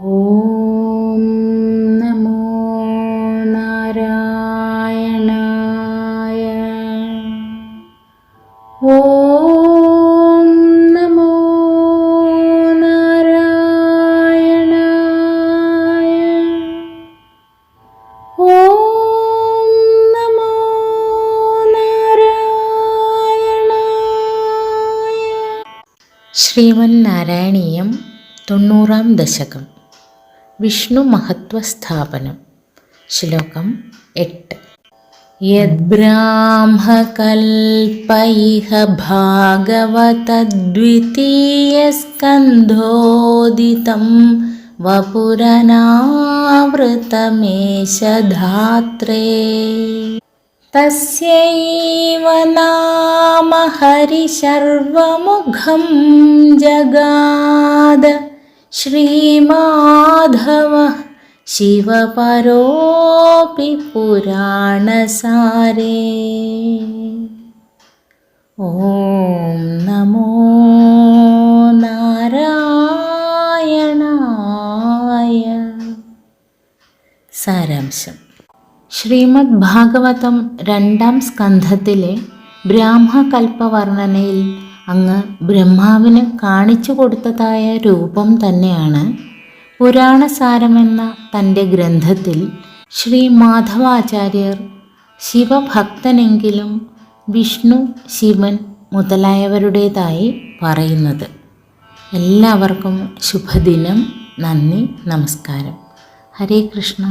ഓം നമോ നാരായണായ. ഓം നമോ നാരായണായ. ഓം നമോ നാരായണായ. ശ്രീമന്നാരായണീയം തൊണ്ണൂറാം ദശകം. विष्णुमहत्त्वस्थापनं श्लोकम् एट् यद्ब्राह्मकल्पैह भागवतद्वितीयस्कन्धोदितं वपुरनावृतमेष धात्रे तस्यैव नाम हरिशर्वमुखं जगाद श्रीमा श्रीमाधवः शिवपरोऽपि पुराणसारे ॐ नमो नारायणाय സാരാംശം ശ്രീമദ് ഭാഗവതം രണ്ടാം സ്കന്ധത്തിലെ ബ്രാഹ്മകൽപ്പവർണ്ണനയിൽ അങ്ങ് ബ്രഹ്മാവിന് കാണിച്ചു കൊടുത്തതായ രൂപം തന്നെയാണ് പുരാണസാരമെന്ന തന്റെ ഗ്രന്ഥത്തിൽ ശ്രീ മാധവാചാര്യർ ശിവഭക്തനെങ്കിലും വിഷ്ണു ശിവൻ മുതലായവരുടേതായി പറയുന്നത്. എല്ലാവർക്കും ശുഭദിനം. നന്ദി. നമസ്കാരം. ഹരേ കൃഷ്ണ.